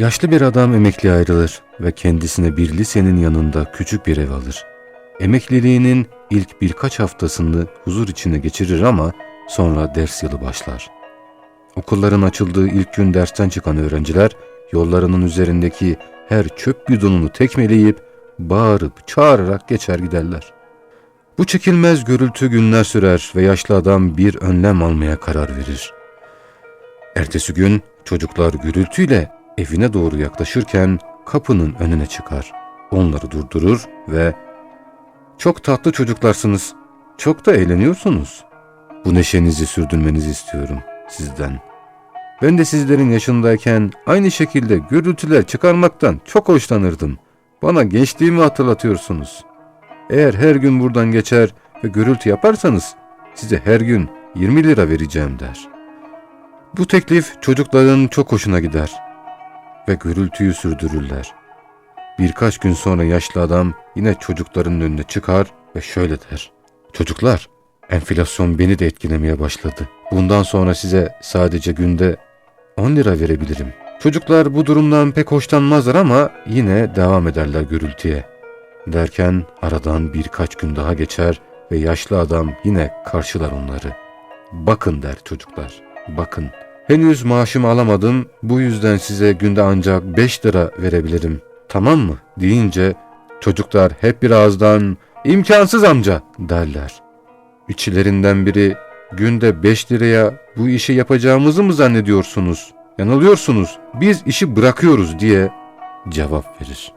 Yaşlı bir adam emekli ayrılır ve kendisine bir lisenin yanında küçük bir ev alır. Emekliliğinin ilk birkaç haftasını huzur içinde geçirir ama sonra ders yılı başlar. Okulların açıldığı ilk gün dersten çıkan öğrenciler yollarının üzerindeki her çöp bidonunu tekmeleyip bağırıp çağırarak geçer giderler. Bu çekilmez gürültü günler sürer ve yaşlı adam bir önlem almaya karar verir. Ertesi gün çocuklar gürültüyle evine doğru yaklaşırken kapının önüne çıkar. Onları durdurur ve ''Çok tatlı çocuklarsınız, çok da eğleniyorsunuz. Bu neşenizi sürdürmenizi istiyorum sizden. Ben de sizlerin yaşındayken aynı şekilde gürültüler çıkarmaktan çok hoşlanırdım. Bana gençliğimi hatırlatıyorsunuz. Eğer her gün buradan geçer ve gürültü yaparsanız size her gün 20 lira vereceğim.'' der. Bu teklif çocukların çok hoşuna gider ve gürültüyü sürdürürler. Birkaç gün sonra yaşlı adam yine çocukların önüne çıkar ve şöyle der. Çocuklar, enflasyon beni de etkilemeye başladı. Bundan sonra size sadece günde 10 lira verebilirim. Çocuklar bu durumdan pek hoşlanmazlar ama yine devam ederler gürültüye. Derken aradan birkaç gün daha geçer ve yaşlı adam yine karşılar onları. Bakın der çocuklar, bakın. Henüz maaşımı alamadım, bu yüzden size günde ancak 5 lira verebilirim. Tamam mı? deyince çocuklar hep bir ağızdan imkansız amca derler. İçlerinden biri günde 5 liraya bu işi yapacağımızı mı zannediyorsunuz? Yanılıyorsunuz. Biz işi bırakıyoruz diye cevap verir.